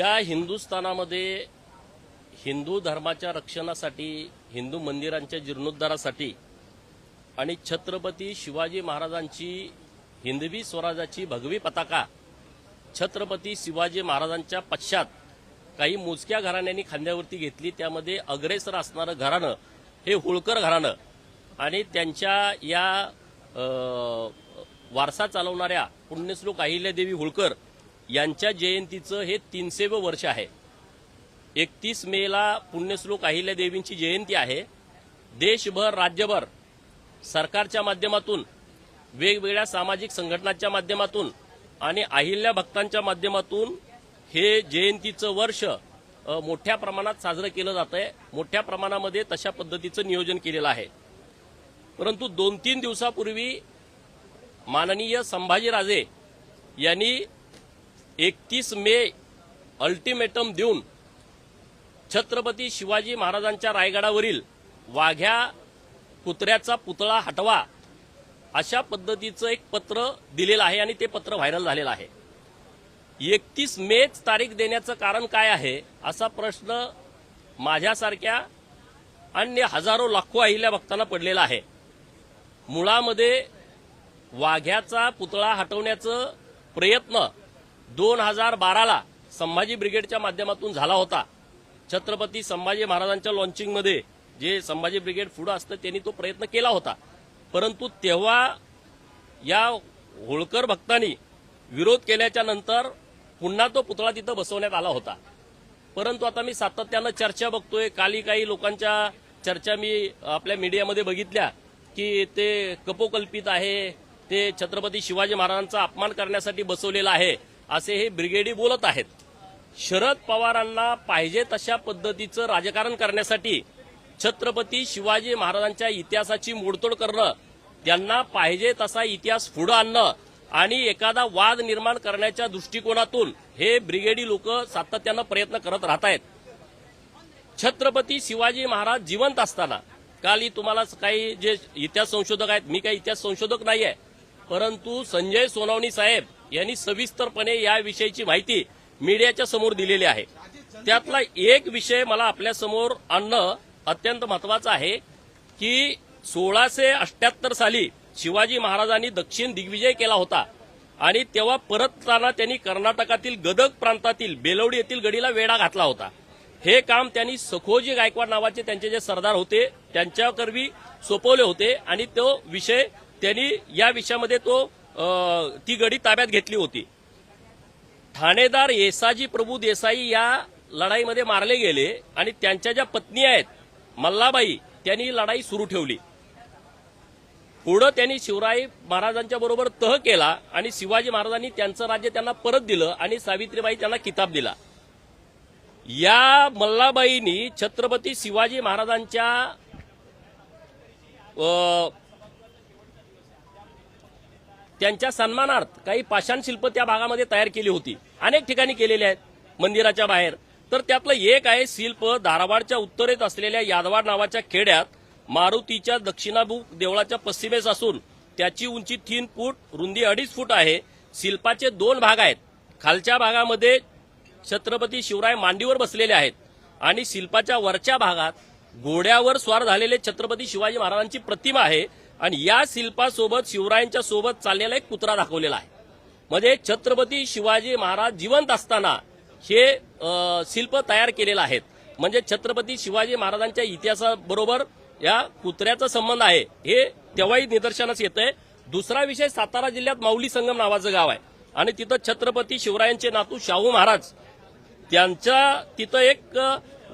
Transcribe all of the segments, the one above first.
या हिंदुस्थानामध्ये हिंदू धर्माच्या रक्षणासाठी हिंदू मंदिरांच्या जीर्णोद्धारासाठी आणि छत्रपती शिवाजी महाराजांची हिंदवी स्वराजाची भगवी पताका छत्रपती शिवाजी महाराजांच्या पश्चात काही मोजक्या घराण्यांनी खांद्यावरती घेतली त्यामध्ये अग्रेसर असणारं घराणं हे होळकर घराणं आणि त्यांच्या या वारसा चालवणाऱ्या पुण्यश्लोक अहिल्यादेवी होळकर यांच्या जयंतीचं हे तीनशेवं वर्ष आहे. एकतीस मेला पुण्यश्लोक अहिल्या देवींची जयंती आहे. देशभर राज्यभर सरकारच्या माध्यमातून वेगवेगळ्या सामाजिक संघटनांच्या माध्यमातून आणि अहिल्या भक्तांच्या माध्यमातून हे जयंतीचं वर्ष मोठ्या प्रमाणात साजरं केलं जात आहे मोठ्या प्रमाणामध्ये तशा पद्धतीचं नियोजन केलेलं आहे. परंतु दोन तीन दिवसापूर्वी माननीय संभाजीराजे यांनी एकतीस मे अल्टिमेटम देऊन छत्रपती शिवाजी महाराजांच्या रायगडावरील वाघ्या कुत्र्याचा पुतळा हटवा अशा पद्धतीचं एक पत्र दिलेलं आहे आणि ते पत्र व्हायरल झालेलं आहे. एकतीस मेच तारीख देण्याचं कारण काय आहे असा प्रश्न माझ्यासारख्या अन्य हजारो लाखो अहिल्या भक्तांना पडलेला आहे. मुळामध्ये वाघ्याचा पुतळा हटवण्याचं प्रयत्न दोन हजार बाराला संभाजी ब्रिगेडच्या माध्यमातून झाला होता. छत्रपती संभाजी महाराजांच्या लॉन्चिंगमध्ये जे संभाजी ब्रिगेड पुढं असतं त्यांनी तो प्रयत्न केला होता. परंतु तेव्हा या होळकर भक्तांनी विरोध केल्याच्यानंतर पुन्हा तो पुतळा तिथं बसवण्यात आला होता. परंतु आता मी सातत्यानं चर्चा बघतोय. काली काही लोकांच्या चर्चा मी आपल्या मीडियामध्ये बघितल्या की ते कपोकल्पित आहे ते छत्रपती शिवाजी महाराजांचा अपमान करण्यासाठी बसवलेला आहे. असे हे ब्रिगेडी बोलत आहेत. शरद पवारांना पाहिजे तशा पद्धतीचं राजकारण करण्यासाठी छत्रपती शिवाजी महाराजांच्या इतिहासाची मोडतोड करणं त्यांना पाहिजे तसा इतिहास पुढं आणणं आणि एखादा वाद निर्माण करण्याच्या दृष्टिकोनातून हे ब्रिगेडी लोक सातत्यानं प्रयत्न करत राहत आहेत. छत्रपती शिवाजी महाराज जिवंत असताना काल तुम्हाला काही जे इतिहास संशोधक आहेत मी काही इतिहास संशोधक नाही आहे परंतु संजय सोनवणी साहेब यांनी सविस्तरपणे याविषयीची माहिती मीडियाच्या समोर दिलेली आहे. त्यातला एक विषय मला आपल्यासमोर आणणं अत्यंत महत्वाचं आहे की सोळाशे अठ्याहत्तर साली शिवाजी महाराजांनी दक्षिण दिग्विजय केला होता आणि तेव्हा परतताना त्यांनी कर्नाटकातील गदग प्रांतातील बेलवडी येथील गडीला वेढा घातला होता. हे काम त्यांनी सखोजी गायकवाड नावाचे त्यांचे जे सरदार होते त्यांच्याकरवी सोपवले होते आणि तो विषय त्यांनी या विषयामध्ये तो ती गडी ताब्यात घेतली होती. ठाणेदार येसाजी प्रभू देसाई या लढाईमध्ये मारले गेले आणि त्यांच्या ज्या पत्नी आहेत मल्लाबाई त्यांनी लढाई सुरू ठेवली. पुढं त्यांनी शिवराय महाराजांच्या बरोबर तह केला आणि शिवाजी महाराजांनी त्यांचं राज्य त्यांना परत दिलं आणि सावित्रीबाई त्यांना किताब दिला. या मल्लाबाईंनी छत्रपती शिवाजी महाराजांच्या त्यांच्या सन्मानार्थ काही पाषाण शिल्प त्या भागामध्ये तयार केली होती. अनेक ठिकाणी केलेली आहेत. मंदिराच्या बाहेर. तर त्यातलं एक आहे शिल्प धारवाडच्या उत्तरेत असलेल्या यादवाड नावाच्या खेड्यात मारुतीच्या दक्षिणाभूक देवळाच्या पश्चिमेस असून त्याची उंची तीन फूट रुंदी अडीच फूट आहे. शिल्पाचे दोन भाग आहेत. खालच्या भागामध्ये छत्रपती शिवराय मांडीवर बसलेले आहेत आणि शिल्पाच्या वरच्या भागात घोड्यावर स्वार झालेले छत्रपती शिवाजी महाराजांची प्रतिमा आहे. आणि या शिल्पासोबत शिवरायांच्या सोबत चाललेला एक कुत्रा दाखवलेला आहे. म्हणजे छत्रपती शिवाजी महाराज जिवंत असताना हे शिल्प तयार केलेलं आहेत. म्हणजे छत्रपती शिवाजी महाराजांच्या इतिहासाबरोबर या कुत्र्याचा संबंध आहे. हे तेव्हाही निदर्शनास येतंय. दुसरा विषय सातारा जिल्ह्यात माऊली संगम नावाचं गाव आहे. आणि तिथं छत्रपती शिवरायांचे नातू शाहू महाराज त्यांच्या तिथं एक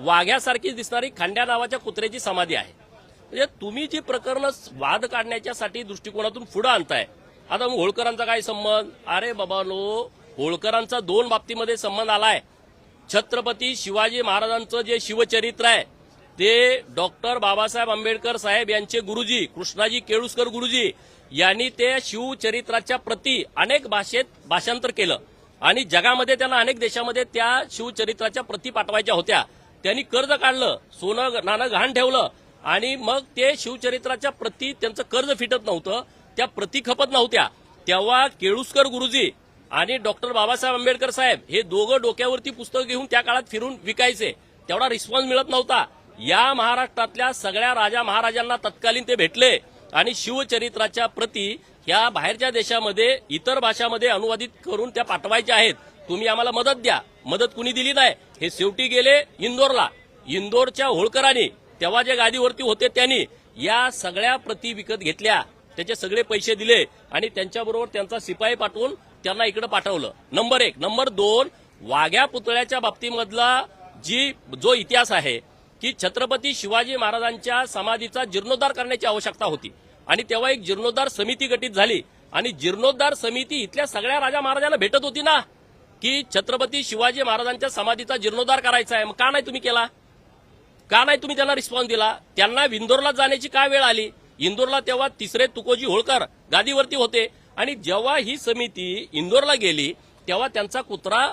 वाघ्यासारखी दिसणारी खांड्या नावाच्या कुत्र्याची समाधी आहे. म्हणजे तुम्ही जी प्रकरणं वाद काढण्याच्यासाठी दृष्टिकोनातून पुढे आणताय आता मग होळकरांचा काय संबंध? अरे बाबा लो होळकरांचा दोन बाबतीमध्ये संबंध आलाय. छत्रपती शिवाजी महाराजांचं जे शिवचरित्र आहे ते डॉक्टर बाबासाहेब आंबेडकर साहेब यांचे गुरुजी कृष्णाजी केळुसकर गुरुजी यांनी ते शिवचरित्राच्या प्रती अनेक भाषेत भाषांतर केलं. आणि जगामध्ये त्यांना अनेक देशामध्ये त्या शिवचरित्राच्या प्रती पाठवायच्या होत्या. त्यांनी कर्ज काढलं सोनं नाणं घाण ठेवलं आणि मग ते शिवचरित्राच्या प्रती त्यांचं कर्ज फिटत नव्हतं. त्या प्रती खपत नव्हत्या. तेव्हा केळुसकर गुरुजी आणि डॉक्टर बाबासाहेब आंबेडकर साहेब हे दोघं डोक्यावरती पुस्तक घेऊन त्या काळात फिरून विकायचे. तेवढा रिस्पॉन्स मिळत नव्हता. या महाराष्ट्रातल्या सगळ्या राजा महाराजांना तत्कालीन ते भेटले आणि शिवचरित्राच्या प्रती ह्या बाहेरच्या देशामध्ये इतर भाषामध्ये अनुवादित करून त्या पाठवायच्या आहेत. तुम्ही आम्हाला मदत द्या. मदत कुणी दिली नाही. हे शेवटी गेले इंदोरला. इंदोरच्या होळकरांनी. तेव्हा जे गादीवरती होते त्यांनी या सगळ्या प्रती विकत घेतल्या. त्याचे सगळे पैसे दिले आणि त्यांच्याबरोबर त्यांचा शिपाई पाठवून त्यांना इकडे पाठवलं. नंबर एक. नंबर दोन वाघ्या पुतळ्याच्या बाबतीमधला जी जो इतिहास आहे की छत्रपती शिवाजी महाराजांच्या समाधीचा जीर्णोद्धार करण्याची आवश्यकता होती. आणि तेव्हा एक जीर्णोद्धार समिती गठीत झाली. आणि जीर्णोद्धार समिती इथल्या सगळ्या राजा महाराजांना भेटत होती ना की छत्रपती शिवाजी महाराजांच्या समाधीचा जीर्णोद्धार करायचा आहे. मग का नाही तुम्ही केला? का नाही तुम्ही त्यांना रिस्पॉन्स दिला? त्यांना विंदोरला जाण्याची काय वेळ आली? इंदोरला तेव्हा तिसरे तुकोजी होळकर गादीवरती होते. आणि जेव्हा ही समिती इंदोरला गेली तेव्हा त्यांचा कुत्रा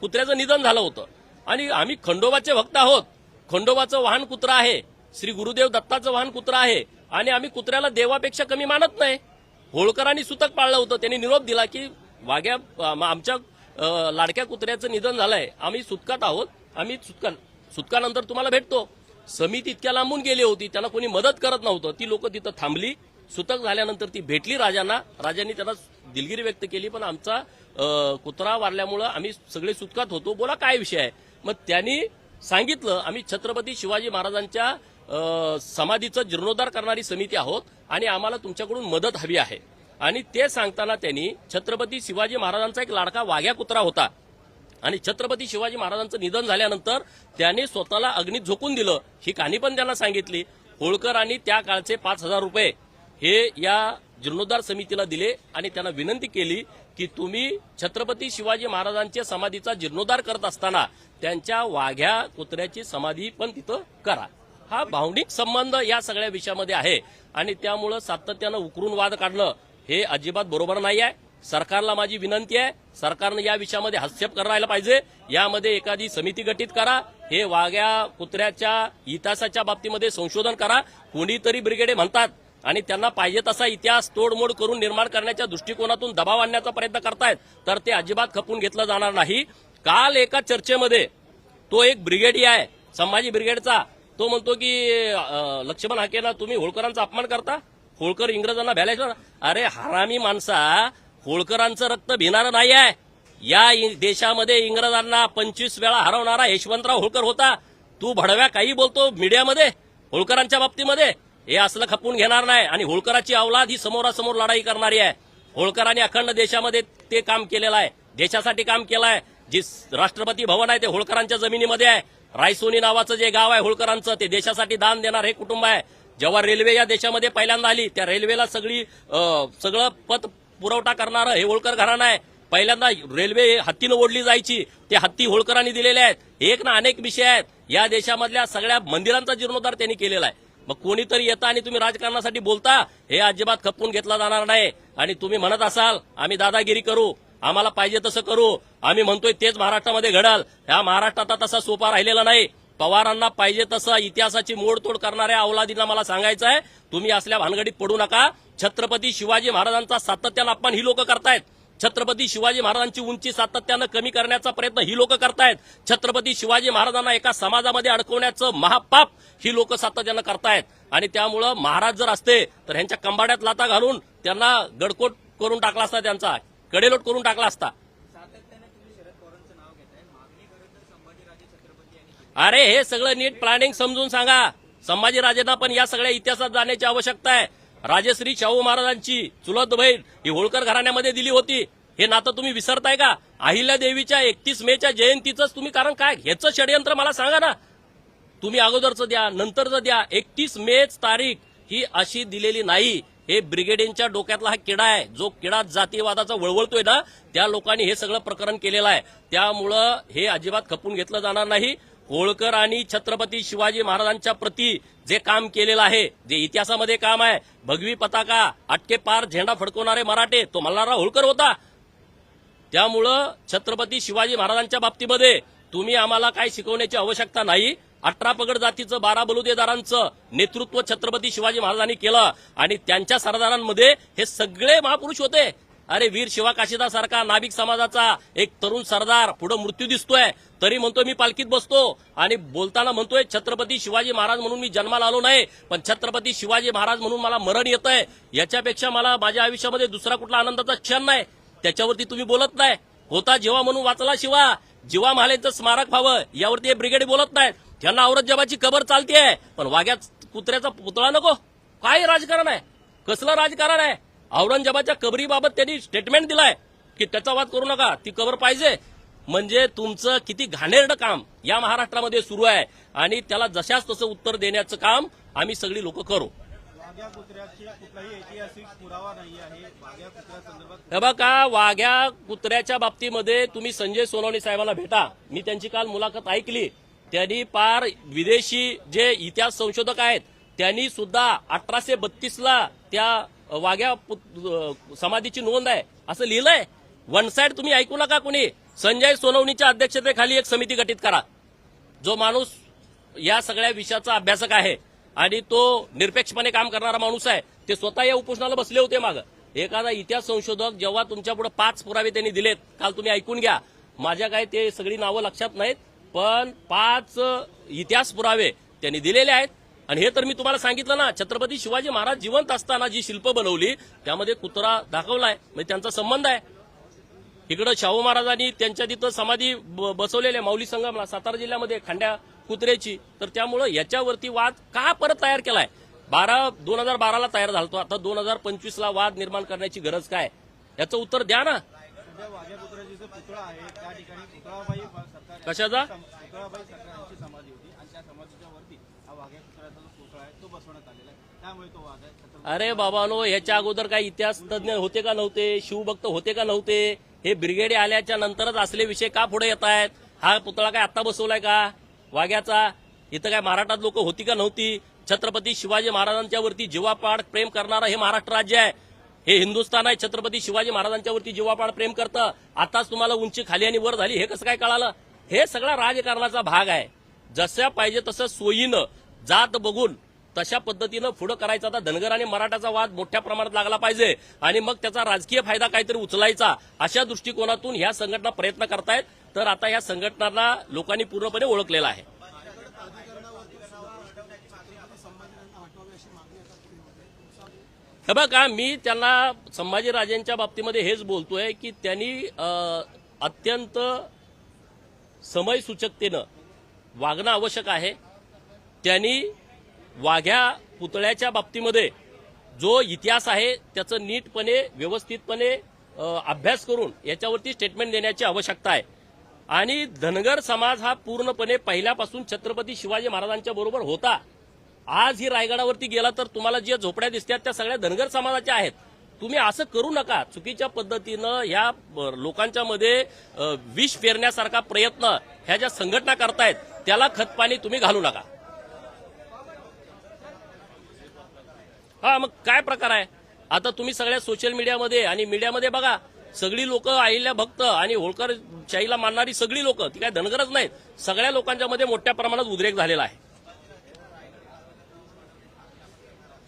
कुत्र्याचं निधन झालं होतं. आणि आम्ही खंडोबाचे भक्त आहोत. खंडोबाचं वाहन कुत्रा आहे. श्री गुरुदेव दत्ताचं वाहन कुत्रा आहे. आणि आम्ही कुत्र्याला देवापेक्षा कमी मानत नाही. होळकरांनी सुतक पाळलं होतं. त्यांनी निरोप दिला की वाघ्या आमच्या लाडक्या कुत्र्याचं निधन झालंय. आम्ही सुतकात आहोत. आम्ही सुतकात सुटकानंतर तुम्हाला भेटतो. समिती इतक्या लांबून गेली होती त्यांना कोणी मदत करत नव्हतं. ती लोक तिथं थांबली. सुतक झाल्यानंतर ती भेटली राजांना. राजांनी त्यांना दिलगिरी व्यक्त केली पण आमचा कुत्रा वारल्यामुळं आम्ही सगळे सुटकात होतो. बोला काय विषय आहे? मग त्यांनी सांगितलं आम्ही छत्रपती शिवाजी महाराजांच्या समाधीचं जीर्णोद्धार करणारी समिती आहोत आणि आम्हाला तुमच्याकडून मदत हवी आहे. आणि ते सांगताना त्यांनी छत्रपती शिवाजी महाराजांचा एक लाडका वाघ्या कुत्रा होता. आणि छत्रपती शिवाजी महाराजांचं निधन झाल्यानंतर त्याने स्वतःला अग्नीत झोकून दिलं. ही कहाणी पण त्यांना सांगितली. होळकर आणि त्या काळचे पाच हजार रुपये हे या जीर्णोद्धार समितीला दिले आणि त्यांना विनंती केली की तुम्ही छत्रपती शिवाजी महाराजांच्या समाधीचा जीर्णोद्धार करत असताना त्यांच्या वाघ्या कुत्र्याची समाधी पण तिथं करा. हा भावनिक संबंध या सगळ्या विषयामध्ये आहे. आणि त्यामुळं सातत्यानं उकरून वाद काढणं हे अजिबात बरोबर नाही आहे सरकारला माझी विनंती आहे सरकारनं या विषयामध्ये हस्तक्षेप करायला पाहिजे. यामध्ये एखादी समिती गठीत करा हे वाघ्या कुत्र्याच्या इतिहासाच्या बाबतीमध्ये संशोधन करा. कोणीतरी ब्रिगेडे म्हणतात आणि त्यांना पाहिजे तसा इतिहास तोडमोड करून निर्माण करण्याच्या दृष्टिकोनातून दबाव आणण्याचा प्रयत्न करतायत तर ते अजिबात खपून घेतलं जाणार नाही. काल एका चर्चेमध्ये तो एक ब्रिगेडी आहे संभाजी ब्रिगेडचा तो म्हणतो की लक्ष्मण हाकेला तुम्ही होळकरांचा अपमान करता? होळकर इंग्रजांना भ्यालायचं? अरे हरामी माणसा होळकरांचं रक्त भिणारं नाही आहे या देशामध्ये इंग्रजांना पंचवीस वेळा हरवणारा यशवंतराव होळकर होता. तू भडव्या काही बोलतो मीडियामध्ये होळकरांच्या बाबतीमध्ये? हे असलं खपून घेणार नाही आणि होळकराची अवलाद ही समोरासमोर लढाई करणारी आहे. होळकरांनी अखंड देशामध्ये ते काम केलेलं आहे. देशासाठी काम केलं आहे जी राष्ट्रपती भवन आहे ते होळकरांच्या जमिनीमध्ये आहे. रायसोनी नावाचं जे गाव आहे होळकरांचं ते देशासाठी दान देणार हे कुटुंब आहे. जेव्हा रेल्वे या देशामध्ये पहिल्यांदा आली त्या रेल्वेला सगळी सगळं पत पुरवठा करणारं हे होळकर घराणं आहे. पहिल्यांदा रेल्वे हत्तीनं ओढली जायची. ते हत्ती होळकरांनी दिलेले आहेत. एक ना अनेक विषय आहेत. या देशामधल्या सगळ्या मंदिरांचा जीर्णोद्धार त्यांनी केलेला आहे. मग कोणीतरी येता आणि तुम्ही राजकारणासाठी बोलता हे अजिबात खपवून घेतला जाणार नाही. आणि तुम्ही म्हणत असाल आम्ही दादागिरी करू. आम्हाला पाहिजे तसं करू. आम्ही म्हणतोय तेच महाराष्ट्रामध्ये घडल. ह्या महाराष्ट्रात आता तसा सोपा राहिलेला नाही. पवारांना पाहिजे तसं इतिहासाची मोडतोड करणाऱ्या अवलादींना मला सांगायचं आहे. तुम्ही असल्या भानगडीत पडू नका. छत्रपती शिवाजी महाराजांचा सातत्यानं अपमान ही लोक करतायत. छत्रपती शिवाजी महाराजांची उंची सातत्यानं कमी करण्याचा प्रयत्न ही लोक करतायत. छत्रपती शिवाजी महाराजांना एका समाजामध्ये अडकवण्याचं महापाप ही लोक सातत्यानं करतायत. आणि त्यामुळं महाराज जर असते तर ह्यांच्या कंबाड्यात लाता घालून त्यांना गडकोट करून टाकला असता त्यांचा कडेलोट करून टाकला असता सातत्याने तुम्ही शरद पवारांचं नाव घेताय मागणी खरं तर संभाजीराजे छत्रपती यांनी केली अरे हे सगळं नीट प्लॅनिंग समजून सांगा. संभाजीराजेंना पण या सगळ्या इतिहासात जाण्याची आवश्यकता आहे. राजश्री शाहू महाराजांची चुलत बहीण ही होळकर घराण्यामध्ये दिली होती. हे नातं तुम्ही विसरताय का? अहिल्या देवीच्या एकतीस मेच्या जयंतीच तुम्ही कारण काय? ह्याचं षडयंत्र मला सांगा ना. तुम्ही अगोदरचं द्या नंतरचं द्या. एकतीस मेच तारीख ही अशी दिलेली नाही. हे ब्रिगेडियनच्या डोक्यातला हा किडा आहे. जो किडा जातीवादाचा वळवळतोय ना त्या लोकांनी हे सगळं प्रकरण केलेलं आहे. त्यामुळं हे अजिबात खपून घेतलं जाणार नाही. होळकर आणि छत्रपती शिवाजी महाराजांच्या प्रती जे काम केलेलं आहे जे इतिहासामध्ये काम आहे भगवी पताका अटके पार झेंडा फडकवणारे मराठे तो मल्हारराव होळकर होता. त्यामुळं छत्रपती शिवाजी महाराजांच्या बाबतीमध्ये तुम्ही आम्हाला काय शिकवण्याची आवश्यकता नाही. अठरा पगड जातीचं बारा बलुतेदारांचं नेतृत्व छत्रपती शिवाजी महाराजांनी केलं आणि त्यांच्या सरदारांमध्ये हे सगळे महापुरुष होते. अरे वीर शिवा काशीदा सारखा नाभिक समाजाचा एक तरुण सरदार पुढे मृत्यू दिसतोय. तरी म्हणतोय मी पालखीत बसतो. आणि बोलताना म्हणतोय छत्रपती शिवाजी महाराज म्हणून मी जन्माला आलो नाही पण छत्रपती शिवाजी महाराज म्हणून मला मरण येतंय. याच्यापेक्षा मला माझ्या आयुष्यामध्ये दुसरा कुठला आनंदाचा क्षण नाही. त्याच्यावरती तुम्ही बोलत नाही. होता जेव्हा म्हणून वाचला शिवा. जीवा महालेचं स्मारक व्हावं यावरती हे ब्रिगेड बोलत नाहीत. त्यांना औरंगजेबाची कबर चालतीये. पण वाघ्या कुत्र्याचा पुतळा नको. काय राजकारण आहे? कसलं राजकारण आहे? औरंगजेबाच्या कबरीबाबत त्यांनी स्टेटमेंट दिलाय की त्याचा वाद करू नका ती कबर पाहिजे. म्हणजे तुमचं किती घाणेरडं काम या महाराष्ट्रामध्ये सुरू आहे आणि त्याला जशाच तसं उत्तर देण्याचं काम आम्ही सगळी लोक करू. वाघ्या वाघ्या हे बघा वाघ्या कुत्र्याच्या बाबतीमध्ये तुम्ही संजय सोनवणे साहेबांना भेटा. मी त्यांची काल मुलाखत ऐकली. त्यांनी पार विदेशी जे इतिहास संशोधक आहेत त्यांनी सुद्धा अठराशे बत्तीसला त्या वाघ्या समाधीची नोंद आहे. असं लिहिलंय. वन साइड तुम्ही ऐकू नका कुणी. संजय सोनवणीच्या अध्यक्षतेखाली एक समिती गठीत करा. जो माणूस या सगळ्या विषयाचा अभ्यासक आहे आणि तो निरपेक्षपणे काम करणारा माणूस आहे ते स्वतः या उपोषणाला बसले होते माग. एखादा इतिहास संशोधक जेव्हा तुमच्यापुढे पाच पुरावे त्यांनी दिलेत काल तुम्ही ऐकून घ्या. माझ्या काय ते सगळी नावं लक्षात नाहीत पण पाच इतिहास पुरावे त्यांनी दिलेले आहेत. आणि हे तर मी तुम्हाला सांगितलं ना छत्रपती शिवाजी महाराज जिवंत असताना जी शिल्प बनवली त्यामध्ये कुत्रा दाखवलाय म्हणजे त्यांचा संबंध आहे. इकडं शाहू महाराजांनी त्यांच्या तिथं समाधी ब- बसवलेल्या माऊली संगमला सातारा जिल्ह्यामध्ये खांड्या कुत्र्याची. तर त्यामुळं याच्यावरती वाद का परत तयार केलाय? बारा दोन हजार बाराला तयार झालतो आता दोन हजार पंचवीसला वाद निर्माण करण्याची गरज काय? याचं उत्तर द्या ना. कशाचा? वाघ्या बाबा जो पुतळा आहे. तो बसवण्यात आलेला आहे. त्यामुळे तो अरे बाबानो याच्या अगोदर काय इतिहास तज्ञ होते का नव्हते? शिवभक्त होते का नव्हते? हे ब्रिगेड आल्याच्या नंतरच असले विषय का पुढे येत आहेत? हा पुतळा काय आता बसवलाय का? वाघ्याचा? इथं काय महाराष्ट्रात लोक होती का नव्हती? छत्रपती शिवाजी महाराजांच्या वरती जीवापाड प्रेम करणारं हे महाराष्ट्र राज्य आहे. हे हिंदुस्थान आहे छत्रपती शिवाजी महाराजांच्या वरती जीवापाड प्रेम करतं. आताच तुम्हाला उंची खाली आणि वर झाली हे कसं काय कळालं? हे सगळा राजकारणाचा भाग आहे. जसं पाहिजे तसं सोयीनं जात बघून तशा पद्धतीनं पुढं करायचा. आता धनगर आणि मराठाचा वाद मोठ्या प्रमाणात लागला पाहिजे. आणि मग त्याचा राजकीय फायदा काहीतरी उचलायचा. अशा दृष्टिकोनातून ह्या संघटना प्रयत्न करतायत. तर आता ह्या संघटनांना लोकांनी पूर्णपणे ओळखलेला आहे. हे बघा मी त्यांना संभाजीराजेंच्या बाबतीमध्ये हेच बोलतोय की त्यांनी अत्यंत समयसूचकतेनं वागणं आवश्यक आहे. त्यांनी वाघ्या पुतळ्याच्या बाबतीमध्ये जो इतिहास आहे त्याचं नीटपणे व्यवस्थितपणे अभ्यास करून याच्यावरती स्टेटमेंट देण्याची आवश्यकता आहे. आणि धनगर समाज हा पूर्णपणे पहिल्यापासून छत्रपती शिवाजी महाराजांच्या बरोबर होता. आज ही रायगडावरती गेला तर तुम्हाला ज्या झोपड्या दिसतात त्या सगळ्या धनगर समाजाच्या आहेत. तुम्ही असं करू नका. चुकीच्या पद्धतीनं या लोकांच्या मध्ये विष पेरण्यासारखा प्रयत्न ह्या ज्या संघटना करतायत त्याला खतपाणी तुम्ही घालू नका. हा मग काय प्रकार आहे? आता तुम्ही सगळ्या सोशल मीडियामध्ये आणि मीडियामध्ये बघा सगळी लोक आईल्या भक्त आणि होळकर शाहीला मानणारी सगळी लोक ती काय धनगरच नाहीत. सगळ्या लोकांच्या मध्ये मोठ्या प्रमाणात उद्रेक झालेला आहे.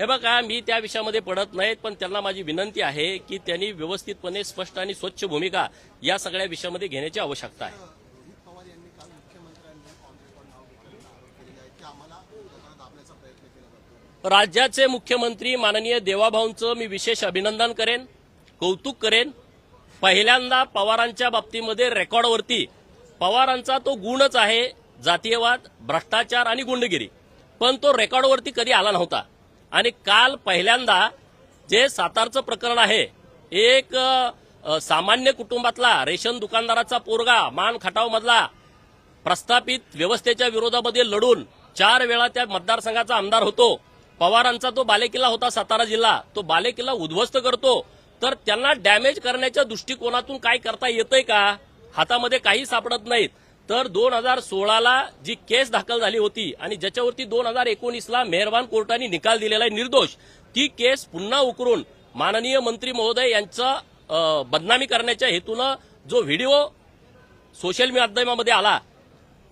हे बघा मी त्या विषयामध्ये पडत नाहीत पण त्यांना माझी विनंती आहे की त्यांनी व्यवस्थितपणे स्पष्ट आणि स्वच्छ भूमिका या सगळ्या विषयामध्ये घेण्याची आवश्यकता आहे रोहित पवार यांनी काल मुख्यमंत्र्यांनी ऑन रेकॉर्ड नाव घेतलेलं आरोप केलेला आहे की आम्हाला लोकांना दाबण्याचा प्रयत्न केला जातो राज्याचे मुख्यमंत्री माननीय देवाभाऊंचं मी विशेष अभिनंदन करेन कौतुक करेन. पहिल्यांदा पवारांच्या बाबतीमध्ये रेकॉर्डवरती पवारांचा तो गुणच आहे जातीयवाद भ्रष्टाचार आणि गुंडगिरी. पण तो रेकॉर्डवरती कधी आला नव्हता. आणि काल पहिल्यांदा जे सातारचं प्रकरण आहे एक सामान्य कुटुंबातला रेशन दुकानदाराचा पोरगा मान खटावमधला प्रस्थापित व्यवस्थेच्या विरोधामध्ये लढून चार वेळा त्या मतदारसंघाचा आमदार होतो. पवारांचा तो बालेकिल्ला होता सातारा जिल्हा. तो बालेकिल्ला उद्ध्वस्त करतो. तर त्यांना डॅमेज करण्याच्या दृष्टिकोनातून काय करता येतंय का? हातामध्ये काही सापडत नाहीत. तर दोन हजार सोळाला जी केस दाखल झाली होती आणि ज्याच्यावरती दोन हजार एकोणीसला मेहरबान कोर्टाने निकाल दिलेला आहे निर्दोष ती केस पुन्हा उकरून माननीय मंत्री महोदय यांचा बदनामी करण्याच्या हेतूनं जो व्हिडिओ सोशल माध्यमामध्ये आला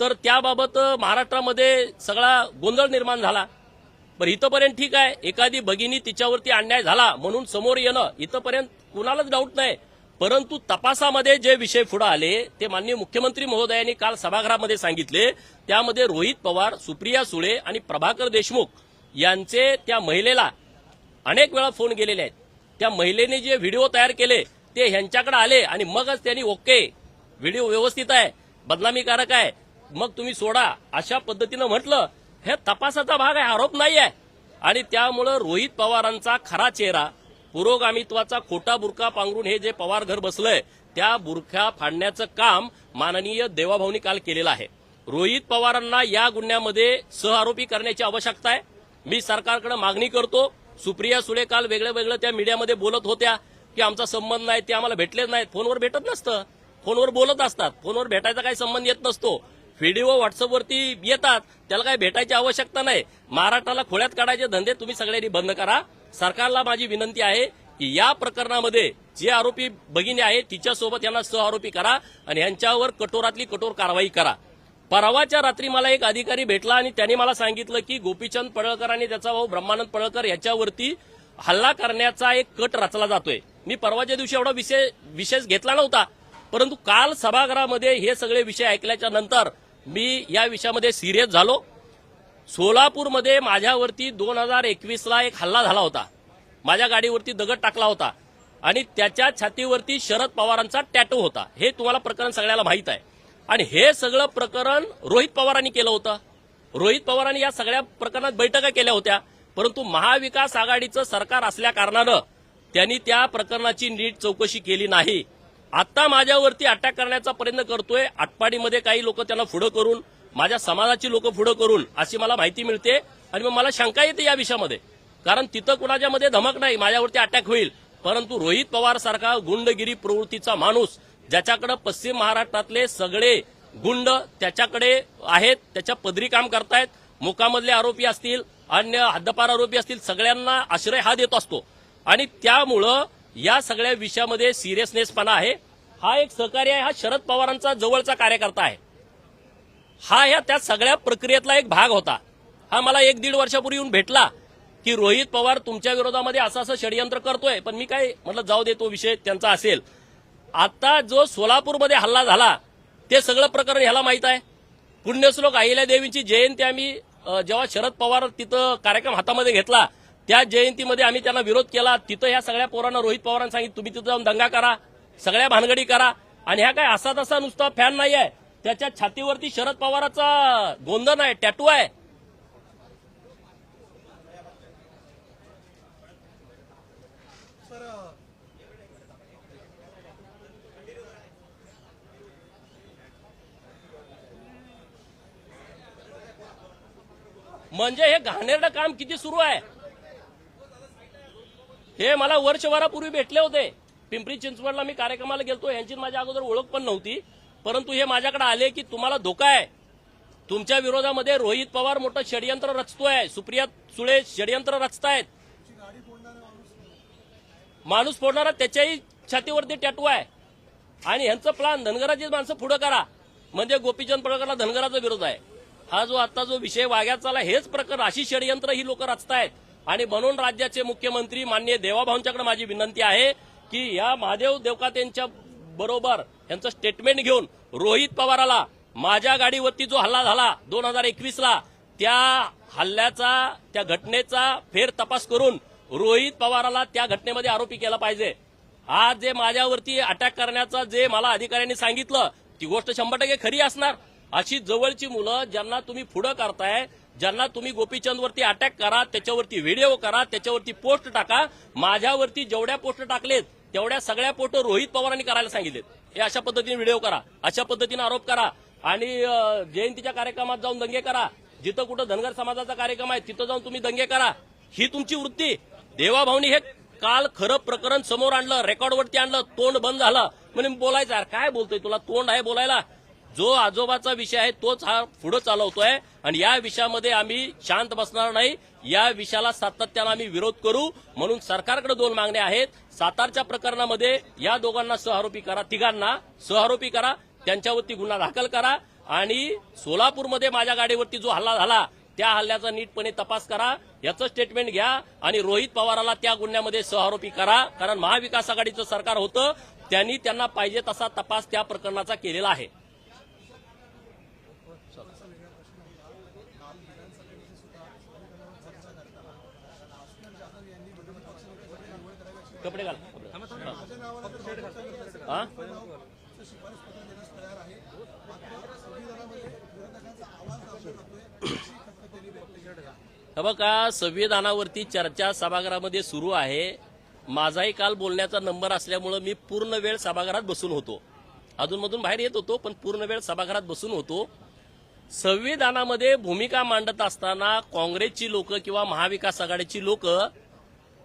तर त्याबाबत महाराष्ट्रामध्ये सगळा गोंधळ निर्माण झाला. बरं इथंपर्यंत ठीक आहे. एखादी भगिनी तिच्यावरती अन्याय झाला म्हणून समोर येणं इथंपर्यंत कुणालाच डाऊट नाही. परंतु तपासामध्ये जे विषय पुढे आले ते माननीय मुख्यमंत्री महोदयांनी काल सभागृहामध्ये सांगितले. त्यामध्ये रोहित पवार सुप्रिया सुळे आणि प्रभाकर देशमुख यांचे त्या महिलेला अनेक वेळा फोन गेलेले आहेत. त्या महिलेने जे व्हिडिओ तयार केले ते ह्यांच्याकडे आले आणि मगच त्यांनी ओके व्हिडिओ व्यवस्थित आहे बदनामीकारक आहे. मग तुम्ही सोडा. अशा पद्धतीनं म्हटलं हे तपासाचा भाग आहे आरोप नाही आहे आणि त्यामुळं रोहित पवारांचा खरा चेहरा पुरोगामित्वाचा खोटा बुरखा पांघरून हे जे पवार घर बसलंय त्या बुरख्या फाडण्याचं काम माननीय देवाभाऊनी काल केलेलं आहे. रोहित पवारांना या गुन्ह्यामध्ये सहआरोपी करण्याची आवश्यकता आहे. मी सरकारकडे मागणी करतो सुप्रिया सुळे काल वेगळं वेगळं त्या मीडियामध्ये बोलत होत्या की आमचा संबंध नाही ते आम्हाला भेटलेच नाहीत. फोनवर भेटत नसतं. फोनवर बोलत असतात. फोनवर भेटायचा काही संबंध येत नसतो. व्हिडिओ व्हॉट्सअपवरती येतात. त्याला काही भेटायची आवश्यकता नाही. महाराष्ट्राला खोळ्यात काढायचे धंदे तुम्ही सगळ्यांनी बंद करा. सरकारला माझी विनंती आहे की या प्रकरणामध्ये जे आरोपी भगिनी आहे तिच्यासोबत यांना सहआरोपी करा आणि यांच्यावर कठोरातली कठोर कारवाई करा. परवाच्या रात्री मला एक अधिकारी भेटला आणि त्यांनी मला सांगितलं की गोपीचंद पडळकर आणि त्याचा भाऊ ब्रह्मानंद पडळकर याच्यावरती हल्ला करण्याचा एक कट रचला जातोय. मी परवाच्या दिवशी एवढा विषय विशेष घेतला नव्हता. परंतु काल सभागृहामध्ये हे सगळे विषय ऐकल्याच्या नंतर मी या विषयामध्ये सिरियस झालो. सोलापूरमध्ये माझ्यावरती दोन हजार एकवीसला एक हल्ला झाला होता. माझ्या गाडीवरती दगड टाकला होता आणि त्याच्या छातीवरती शरद पवारांचा टॅटो होता. हे तुम्हाला प्रकरण सगळ्याला माहीत आहे. आणि हे सगळं प्रकरण रोहित पवारांनी केलं होतं. रोहित पवारांनी या सगळ्या प्रकरणात बैठका केल्या होत्या. परंतु महाविकास आघाडीचं सरकार असल्या कारणानं त्यांनी त्या प्रकरणाची नीट चौकशी केली नाही. आता माझ्यावरती अटॅक करण्याचा प्रयत्न करतोय. आटपाडीमध्ये काही लोक त्यांना पुढं करून माझ्या समाजाची लोक पुढं करून अशी मला माहिती मिळते. आणि मग मला शंका येते या विषयामध्ये. कारण तिथं कुणाच्या मध्ये धमक नाही माझ्यावरती अटॅक होईल. परंतु रोहित पवार सारखा गुंडगिरी प्रवृत्तीचा माणूस ज्याच्याकडे पश्चिम महाराष्ट्रातले सगळे गुंड त्याच्याकडे आहेत त्याच्या पदरी काम करतायत मुकामधले आरोपी असतील अन्य हद्दपार आरोपी असतील सगळ्यांना आश्रय हा देत असतो. आणि त्यामुळं या सगळ्या विषयामध्ये सिरियसनेसपणा आहे. हा एक सहकार्य आहे हा शरद पवारांचा जवळचा कार्यकर्ता आहे. हा ह्या त्या सगळ्या प्रक्रियेतला एक भाग होता. हा मला एक दीड वर्षापूर्वी येऊन भेटला की रोहित पवार तुमच्या विरोधामध्ये असं असं षडयंत्र करतोय पण मी काय म्हटलं जाऊ दे तो विषय त्यांचा असेल. आता जो सोलापूरमध्ये हल्ला झाला ते सगळं प्रकरण ह्याला माहीत आहे. पुण्यश्लोक अहिल्या देवींची जयंती आम्ही जेव्हा शरद पवार तिथं कार्यक्रम हातामध्ये घेतला त्या जयंतीमध्ये आम्ही त्यांना विरोध केला. तिथं ह्या सगळ्या पोरांना रोहित पवारांनी सांगितलं तुम्ही तिथं जाऊन दंगा करा. सगळ्या भानगडी करा. आणि ह्या काय असा तसा नुसता फॅन नाही आहे त्याच्या छातीवरती शरद पवाराचा गोंधन आहे टॅटू आहे. म्हणजे हे घाणेरडं काम किती सुरू आहे? हे मला वर्षभरापूर्वी भेटले होते. पिंपरी चिंचवडला मी कार्यक्रमाला गेलतो. यांची माझ्या अगोदर ओळख पण नव्हती. परंतु हे माझ्याकडे आले की तुम्हाला धोका आहे. तुमच्या विरोधामध्ये रोहित पवार मोठं षडयंत्र रचतोय. सुप्रिया सुळे षडयंत्र रचतायत. माणूस फोडणारा त्याच्याही छातीवरती टॅटू आहे. आणि ह्यांचं प्लान धनगराची माणसं पुढं करा. म्हणजे गोपीचंद पडकरला धनगराचा विरोध आहे. हा जो आता जो विषय वाग्यात चाला हेच प्रकरण. अशी षडयंत्र ही लोक रचतायत. आणि म्हणून राज्याचे मुख्यमंत्री मान्य देवाभाऊंच्याकडे माझी विनंती आहे की या महादेव देवकातेंच्या बरोबर यांचं स्टेटमेंट घेऊन रोहित पवाराला माझ्या गाडीवरती जो हल्ला झाला दोन हजार एकवीसला त्या हल्ल्याचा त्या घटनेचा फेर तपास करून रोहित पवाराला त्या घटनेमध्ये आरोपी केला पाहिजे. आज जे माझ्यावरती अटॅक करण्याचा जे मला अधिकाऱ्यांनी सांगितलं ती गोष्ट शंभर टक्के खरी असणार. अशी जवळची मुलं ज्यांना तुम्ही पुढं करताय ज्यांना तुम्ही गोपीचंदवरती अटॅक करा त्याच्यावरती व्हिडिओ करा त्याच्यावरती पोस्ट टाका माझ्यावरती जेवढ्या पोस्ट टाकलेत तेवढ्या सगळ्या पोस्ट रोहित पवारांनी करायला सांगितलेत. हे अशा पद्धतीने व्हिडिओ करा अशा पद्धतीने आरोप करा. आणि जयंतीच्या कार्यक्रमात जाऊन दंगे करा. जिथं कुठं धनगर समाजाचा कार्यक्रम आहे तिथं जाऊन तुम्ही दंगे करा. ही तुमची वृत्ती. देवाभावनी हे काल खरं प्रकरण समोर आणलं रेकॉर्डवरती आणलं तोंड बंद झालं. म्हणजे बोलायचं यार काय बोलतोय तुला? तोंड आहे बोलायला. जो आजोबाचा विषय आहे तोच हा पुढे चालवतोय. आणि या विषयामध्ये आम्ही शांत बसणार नाही. या विषयाला सातत्यानं आम्ही विरोध करू. म्हणून सरकारकडे दोन मागण्या आहेत. सातारच्या प्रकरणामध्ये या दोघांना सहआरोपी करा. तिघांना सहआरोपी करा. त्यांच्यावरती गुन्हा दाखल करा. आणि सोलापूरमध्ये माझ्या गाडीवरती जो हल्ला झाला त्या हल्ल्याचा नीटपणे तपास करा. याचं स्टेटमेंट घ्या. आणि रोहित पवाराला त्या गुन्ह्यामध्ये सहआरोपी करा. कारण महाविकास आघाडीचं सरकार होतं. त्यांनी त्यांना पाहिजे तसा तपास त्या प्रकरणाचा केलेला आहे. कपडे घाल. हा? बघा संविधानावरती चर्चा सभागृहामध्ये सुरू आहे. माझाही काल बोलण्याचा नंबर असल्यामुळं मी पूर्ण वेळ सभागृहात बसून होतो. अधूनमधून बाहेर येत होतो पण पूर्ण वेळ सभागृहात बसून होतो. संविधानामध्ये भूमिका मांडत असताना काँग्रेसची लोक किंवा महाविकास आघाडीची लोक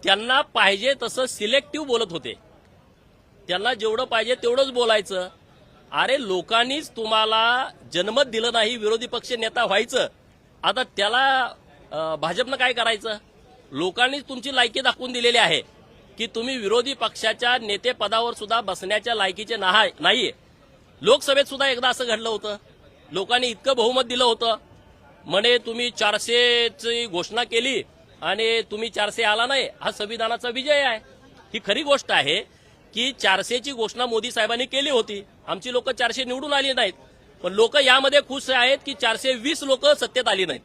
त्यांना पाहिजे तसं सिलेक्टिव्ह बोलत होते. त्यांना जेवढं पाहिजे तेवढंच बोलायचं. अरे लोकांनीच तुम्हाला जन्मत दिलं नाही विरोधी पक्ष नेता व्हायचं. आता त्याला भाजपनं काय करायचं? लोकांनीच तुमची लायकी दाखवून दिलेली आहे. की तुम्ही विरोधी पक्षाच्या नेतेपदावर सुद्धा बसण्याच्या लायकीचे नाही लोकसभेत सुद्धा एकदा असं घडलं होतं. लोकांनी इतकं बहुमत दिलं होतं. म्हणे तुम्ही चारशेची घोषणा केली. आणि तुम्ही चारशे आला नाही हा संविधानाचा विजय आहे. ही खरी गोष्ट आहे की चारशेची घोषणा मोदी साहेबांनी केली होती. आमची लोक चारशे निवडून आली नाहीत. पण लोक यामध्ये खुश आहेत की चारशे वीस लोक सत्तेत आली नाहीत.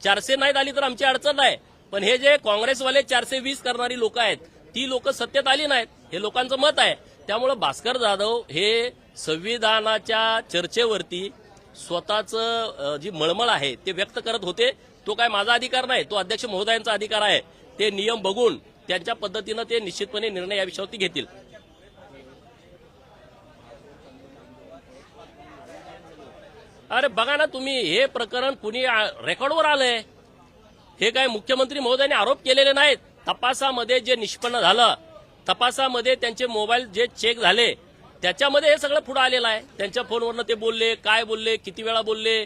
चारशे नाहीत आली तर आमची अडचण नाही. पण हे जे काँग्रेसवाले चारशे वीस करणारी लोक आहेत ती लोक सत्तेत आली नाहीत. हे लोकांचं मत आहे. त्यामुळं भास्कर जाधव हे संविधानाच्या चर्चेवरती स्वतःचं जी मळमळ आहे ते व्यक्त करत होते. तो काय माझा अधिकार नाही तो अध्यक्ष महोदयांचा अधिकार आहे. ते नियम बघून त्यांच्या पद्धतीनं ते निश्चितपणे निर्णय या विषयावरती घेतील. अरे बघा ना तुम्ही हे प्रकरण कुणी रेकॉर्डवर आलंय? हे काय मुख्यमंत्री महोदयाने आरोप केलेले नाहीत? तपासामध्ये जे निष्पन्न झालं तपासामध्ये त्यांचे मोबाईल जे चेक झाले त्याच्यामध्ये हे सगळं पुढं आलेलं आहे. त्यांच्या फोनवरनं ते बोलले काय बोलले किती वेळा बोलले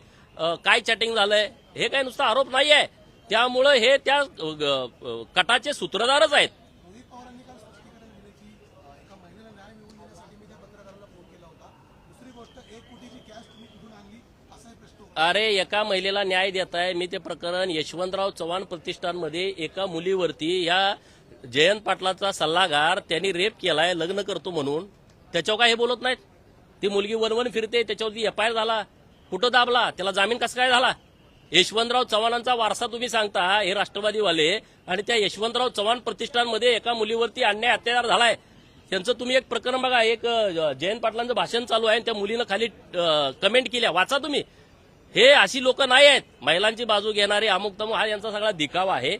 काय चॅटिंग झालंय? हे काय नुसतं आरोप नाही आहे त्यामुळं हे त्या कटाचे सूत्रधारच आहेत. अरे एका महिलेला न्याय देत आहे मी ते प्रकरण यशवंतराव चव्हाण प्रतिष्ठानमध्ये एका मुलीवरती या जयंत पाटलाचा सल्लागार त्यांनी रेप केलाय लग्न करतो म्हणून. त्याच्यावर काय हे बोलत नाहीत. ती मुलगी वनवन फिरते त्याच्यावरती एफ आय आर झाला. कुठं दाबला? त्याला जामीन कसा काय झाला? यशवंतराव चव्हाणांचा वारसा तुम्ही सांगता हे राष्ट्रवादीवाले आणि त्या यशवंतराव चव्हाण प्रतिष्ठानमध्ये एका मुलीवरती अन्याय अत्याचार झालाय. त्यांचं तुम्ही एक प्रकरण बघा एक जयंत पाटलांचं भाषण चालू आहे आणि त्या मुलीनं खाली कमेंट केल्या. वाचा तुम्ही. हे अशी लोक नाही आहेत. महिलांची बाजू घेणारे अमुक तमुक हा यांचा सगळा दिखावा आहे.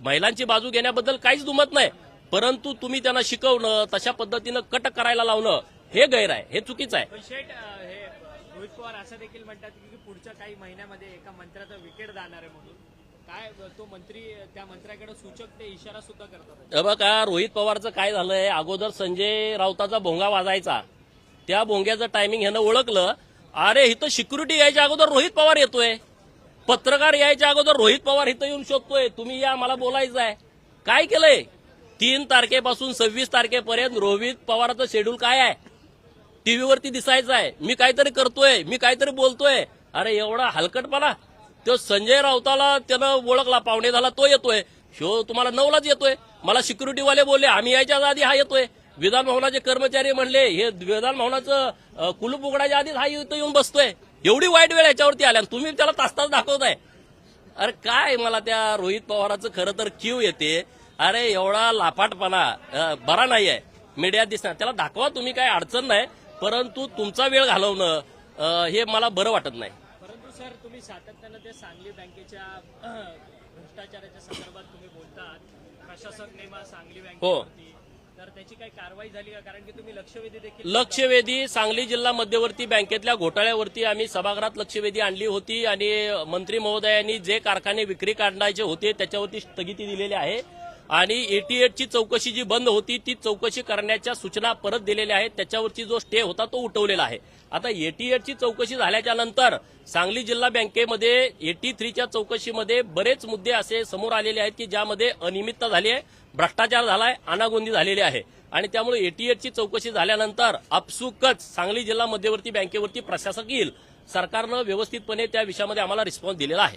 महिलांची बाजू घेण्याबद्दल काहीच दुमत नाही. परंतु तुम्ही त्यांना शिकवणं तशा पद्धतीनं कट करायला लावणं हे गैर आहे. हे चुकीचं आहे. रोहित पवार असं देखील म्हणतात की पुढच्या काही महिन्यामध्ये एका मंत्र्याचं विकेट जाणार आहे म्हणून. काय तो मंत्री त्या मंत्र्याकडे सूचक ते इशारा सुद्धा करतात. बघा रोहित पवारचं काय झालंय? अगोदर संजय राऊताचा भोंगा वाजायचा. त्या भोंग्याचं टायमिंग ह्यानं ओळखलं. अरे इथं सिक्युरिटी यायच्या अगोदर रोहित पवार येतोय. पत्रकार यायच्या अगोदर रोहित पवार इथं येऊन शोधतोय. तुम्ही या मला बोलायचं आहे काय केलंय? तीन तारखेपासून सव्वीस तारखेपर्यंत रोहित पवाराचं शेड्यूल काय आहे? टीव्हीवरती दिसायचं आहे मी काहीतरी करतोय. मी काहीतरी बोलतोय. अरे एवढा हलकटपणा. तो संजय राऊताला त्यानं ओळखला पाहुणे झाला तो येतोय. शो तुम्हाला नऊलाच येतोय. मला सिक्युरिटीवाले बोलले आम्ही यायच्या आधी हा येतोय. विधान भवनाचे कर्मचारी म्हणले हे विधान भवनाचं कुलूप उघडायच्या आधीच हा इथं येऊन बसतोय. एवढी वाईट वेळ याच्यावरती आल्या तुम्ही त्याला तास तास दाखवताय. अरे काय मला त्या रोहित पवाराचं खरं तर क्यू येते. अरे एवढा लापाटपणा बरा नाही आहे मीडियात दिसणार. त्याला दाखवा तुम्ही काय अडचण नाही. परंतु तुमचा वेळ घालवणं हे मला बरं वाटत नाही. परंतु सर तुम्ही सातत्यानं ते सांगली बँकेच्या भ्रष्टाचाराच्या संदर्भात तुम्ही बोलतात. प्रशासक नेमा सांगली बँकेवरती तर त्याची काही कारवाई झाली का? कारण की तुम्ही लक्षवेधी देखील लक्षवेधी सांगली जिल्हा मध्यवर्ती बँकेतल्या घोटाळ्यावरती आम्ही सभागृहात लक्षवेधी आणली होती आणि मंत्री महोदयांनी जे कारखाने विक्री काढायचे होते त्याच्यावरती स्थगिती दिलेली आहे. आणि एटीएटची चौकशी जी बंद होती ती चौकशी करण्याच्या सूचना परत दिलेल्या आहेत. त्याच्यावरची जो स्टे होता तो उठवलेला आहे. आता एटीएटची चौकशी झाल्याच्यानंतर सांगली जिल्हा बँकेमध्ये एटी थ्रीच्या चौकशीमध्ये बरेच मुद्दे असे समोर आलेले आहेत की ज्यामध्ये अनियमितता झाली आहे भ्रष्टाचार झालाय अनागोंदी झालेली आहे. आणि त्यामुळे एटीएटची चौकशी झाल्यानंतर आपसुकच सांगली जिल्हा मध्यवर्ती बँकेवरती प्रशासक येईल. सरकारनं व्यवस्थितपणे त्या विषयामध्ये आम्हाला रिस्पॉन्स दिलेला आहे.